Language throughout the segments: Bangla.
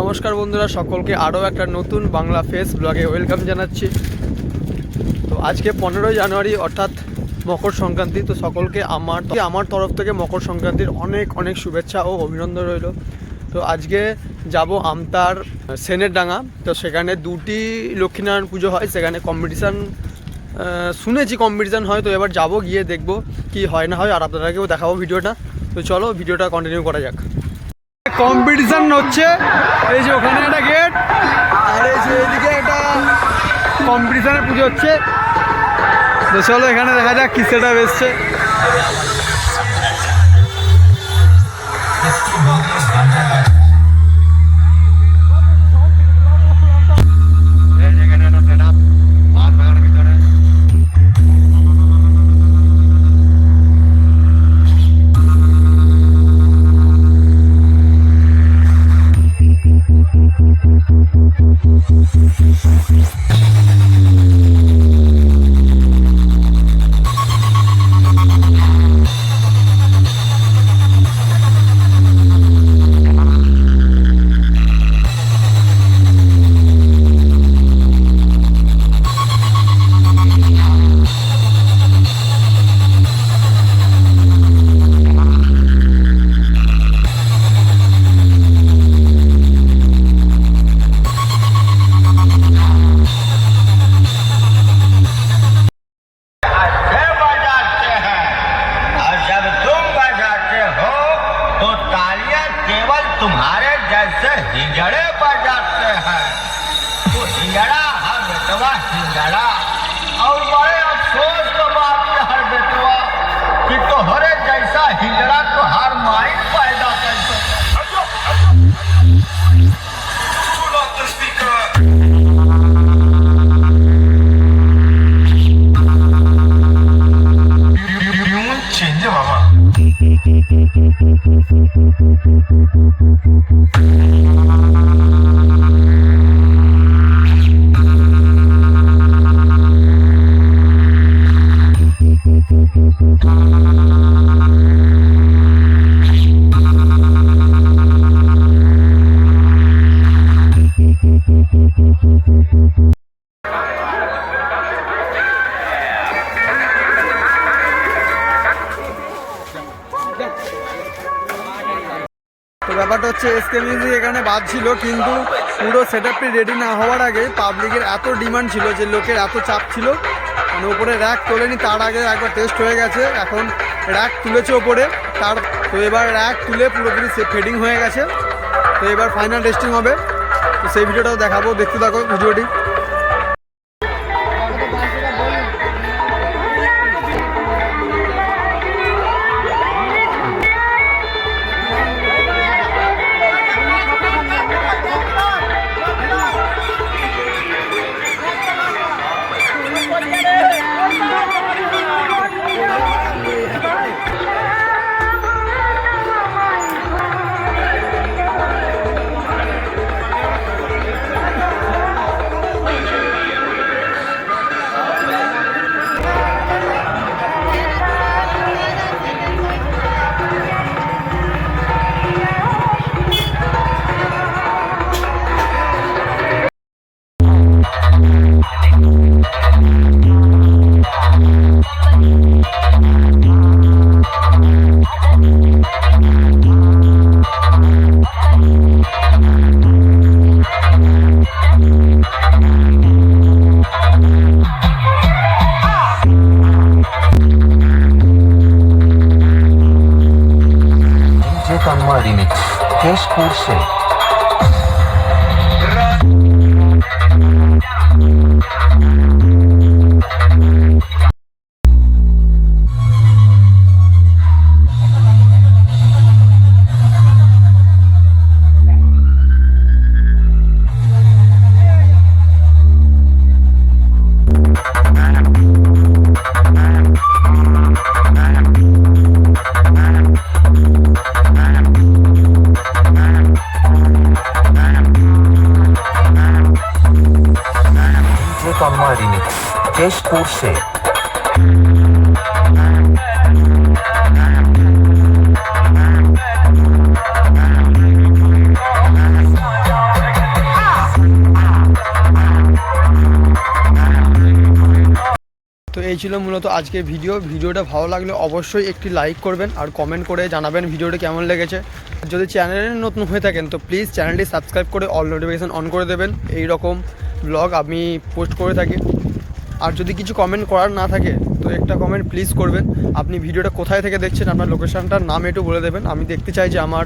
নমস্কার বন্ধুরা, সকলকে আরও একটা নতুন বাংলা ফেস ব্লগে ওয়েলকাম জানাচ্ছি। তো আজকে পনেরোই জানুয়ারি, অর্থাৎ মকর সংক্রান্তি, তো সকলকে আমার আমার তরফ থেকে মকর সংক্রান্তির অনেক অনেক শুভেচ্ছা ও অভিনন্দন রইল। তো আজকে যাব আমতার সেনের ডাঙা, তো সেখানে দুটি লক্ষ্মীনারায়ণ পুজো হয়। সেখানে কম্পিটিশান শুনেছি কম্পিটিশান হয়, তো এবার যাব গিয়ে দেখব কি হয় না হয়, আর আপনাদেরকেও দেখাবো ভিডিওটা। তো চলো ভিডিওটা কন্টিনিউ করা যাক। কম্পিটিশন হচ্ছে। এই যে ওখানে একটা গেট আর এই যে এদিকে একটা কম্পিটিশনের পুজো হচ্ছে। তো চলো এখানে দেখা যাক কিসেটা বেসছে डाला और बड़े अफसोस तो बात हर बेटवा कि तोहरे जैसा हिजड़ा तोहार माई पैदा कर चेंज मामा? ব্যাপারটা হচ্ছে এসকে মিউজিক এখানে বাদ ছিল, কিন্তু পুরো সেট আপটি রেডি না হওয়ার আগে পাবলিকের এত ডিমান্ড ছিল যে লোকের এত চাপ ছিল মানে ওপরে র্যাক তোলেনি, তার আগে একবার টেস্ট হয়ে গেছে, এখন র্যাক তুলেছে ওপরে তার, তো এবার র্যাক তুলে পুরোপুরি ফেডিং হয়ে গেছে, তো এবার ফাইনাল টেস্টিং হবে, তো সেই ভিডিওটাও দেখাবো, দেখতে থাকো ভিডিওটি যে তন্ময় রিমিক্স কেশপুর তো এই ছিল মূলত আজকে ভিডিও। ভিডিওটা ভালো লাগলে অবশ্যই একটি লাইক করবেন আর কমেন্ট করে জানাবেন ভিডিওটা কেমন লেগেছে। যদি চ্যানেলে নতুন হয়ে থাকেন, তো প্লিজ চ্যানেলটি সাবস্ক্রাইব করে অল নোটিফিকেশান অন করে দেবেন। এই রকম ব্লগ আমি পোস্ট করে থাকি। আর যদি কিছু কমেন্ট করার না থাকে, তো একটা কমেন্ট প্লিজ করবেন। আপনি ভিডিওটা কোথায় থেকে দেখছেন, আপনার লোকেশানটার নাম একটু বলে দেবেন। আমি দেখতে চাই যে আমার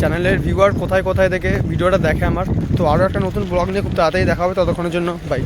চ্যানেলের ভিউয়ার কোথায় কোথায় থেকে ভিডিওটা দেখে আমার। তো আরও একটা নতুন ব্লগ নিয়ে খুব তাড়াতাড়ি দেখা হবে ততক্ষণের জন্য বাই